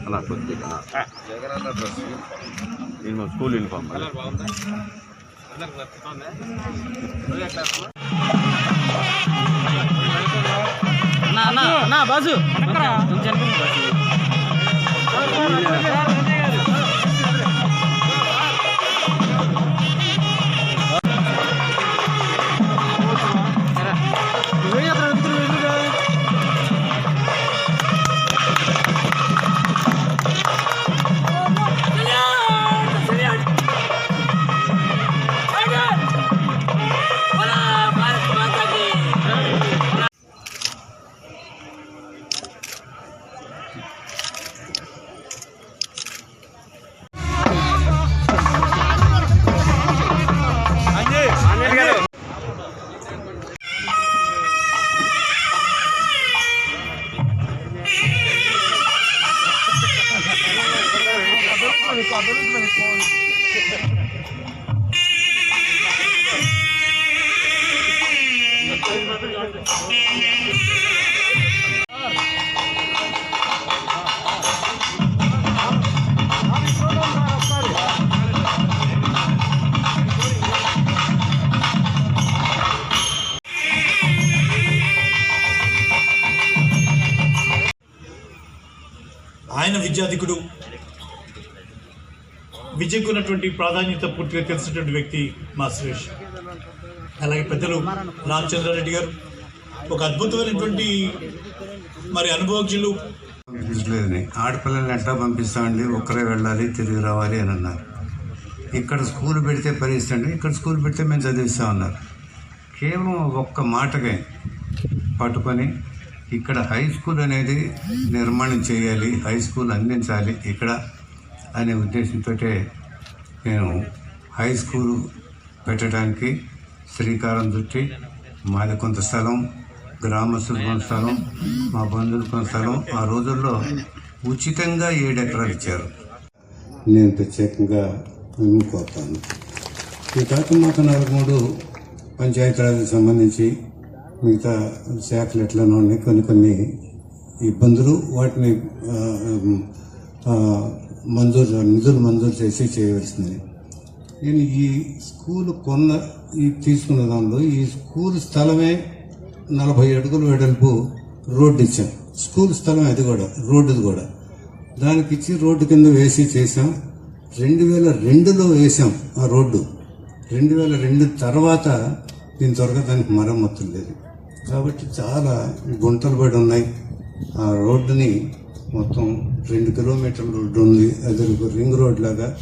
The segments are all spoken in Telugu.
అలా కొద్దిగా జగనన్న డ్రెస్ నేను స్కూల్ యూనిఫామ్ అన్నా అన్నా అన్నా బాజు Yeah. ఆయన విద్యాధికుడు విద్యకు ఉన్నటువంటి ప్రాధాన్యత పూర్తిగా తెలిసినటువంటి వ్యక్తి మా సురేష్. అలాగే పెద్దలు రామచంద్రారెడ్డి గారు. ఒక అద్భుతమైనటువంటి మరి అనుభవజ్ఞులు. పంపించలేదని ఆడపిల్లల్ని ఎట్లా పంపిస్తామండి? ఒక్కరే వెళ్ళాలి తిరిగి రావాలి అని అన్నారు. ఇక్కడ స్కూల్ పెడితే పరిస్థితి ఇక్కడ స్కూల్ పెడితే మేము చదివిస్తామన్నారు కేవలం ఒక్క మాటకే పట్టుకొని ఇక్కడ హై స్కూల్ అనేది నిర్మాణం చేయాలి హై స్కూల్ అందించాలి. ఇక్కడ అనే ఉద్దేశంతో నేను హై స్కూల్ పెట్టడానికి శ్రీకారం చుట్టి మాది కొంత స్థలం గ్రామస్తులు కొంత స్థలం మా బంధువులు కొంత స్థలం. ఆ రోజుల్లో ఉచితంగా ఏడు ఎకరాలు ఇచ్చారు. నేను ప్రత్యేకంగా మేము కోరుతాను. ఈ కాక మాకు నాలుగు మూడు పంచాయతీరాజ్కి సంబంధించి మిగతా శాఖలు ఎట్లనో ఉన్నాయి కొన్ని కొన్ని ఇబ్బందులు వాటిని మంజూరు నిధులు మంజూరు చేసి చేయవలసింది నేను ఈ స్కూల్ కొన్న ఈ తీసుకున్న దానిలో ఈ స్కూల్ స్థలమే నలభై అడుగులు వెడల్పు రోడ్డు ఇచ్చాం స్కూల్ స్థలం అది కూడా రోడ్డుది కూడా. దానికి ఇచ్చి రోడ్డు కింద వేసి చేసాం రెండు వేల రెండులో వేసాం ఆ రోడ్డు. రెండు వేల రెండు తర్వాత దీని త్వరగా దానికి మరమ్మతులు లేదు. కాబట్టి చాలా గుంటలు పడి ఉన్నాయి. ఆ రోడ్డుని మొత్తం రెండు కిలోమీటర్ల రోడ్డు ఉంది. అది ఒక రింగ్ రోడ్ లాగా.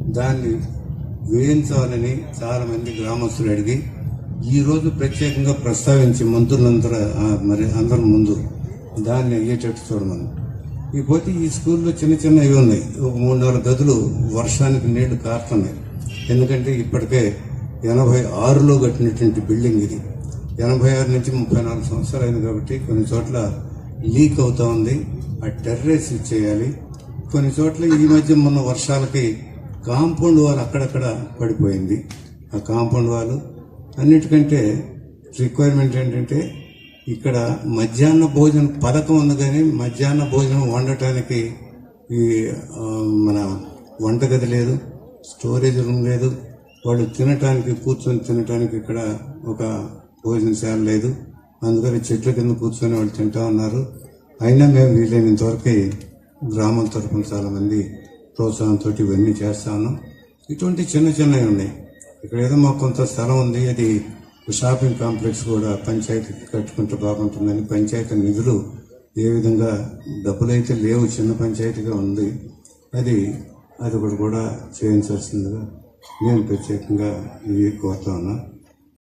దాన్ని వేయించాలని చాలామంది గ్రామస్తులు అడిగి ఈరోజు ప్రత్యేకంగా ప్రస్తావించి మంత్రులందరూ మరి అందరి ముందు దాన్ని అయ్యేటట్టు చూడమని. ఇకపోతే ఈ స్కూల్లో చిన్న చిన్న ఇవి ఉన్నాయి. ఒక మూడు నాలుగు గదులు వర్షానికి నీళ్ళు కారుతున్నాయి. ఎందుకంటే ఇప్పటికే ఎనభై ఆరులో కట్టినటువంటి బిల్డింగ్ ఇది. ఎనభై ఆరు నుంచి ముప్పై నాలుగు సంవత్సరాలు అయింది కాబట్టి కొన్ని చోట్ల లీక్ అవుతూ ఉంది. ఆ టెర్రస్ ఇచ్చేయాలి కొన్ని చోట్ల ఈ మధ్య మొన్న వర్షాలకి కాంపౌండ్ వాల్ అక్కడక్కడ పడిపోయింది. ఆ కాంపౌండ్ వాల్ అన్నిటికంటే రిక్వైర్మెంట్ ఏంటంటే ఇక్కడ మధ్యాహ్న భోజన పథకం ఉంది కానీ మధ్యాహ్న భోజనం వండటానికి ఈ మన వంటగది లేదు స్టోరేజ్ రూమ్ లేదు. వాళ్ళు తినటానికి కూర్చొని తినటానికి ఇక్కడ ఒక భోజనశాల లేదు. అందుకని చెట్ల కింద కూర్చొని వాళ్ళు తింటా ఉన్నారు. అయినా మేము వీలైనంత వరకు గ్రామం తరఫున చాలామంది ప్రోత్సాహంతో ఇవన్నీ చేస్తాను ఇటువంటి చిన్న చిన్నవి ఉన్నాయి. ఇక్కడ ఏదో మాకు కొంత స్థలం ఉంది. అది షాపింగ్ కాంప్లెక్స్ కూడా పంచాయతీకి కట్టుకుంటే బాగుంటుందని పంచాయతీ నిధులు ఏ విధంగా డబ్బులు అయితే లేవు చిన్న పంచాయతీగా ఉంది. అది అది ఒకటి కూడా చేయించాల్సిందిగా నేను ప్రత్యేకంగా ఇవి కోరుతా ఉన్నా.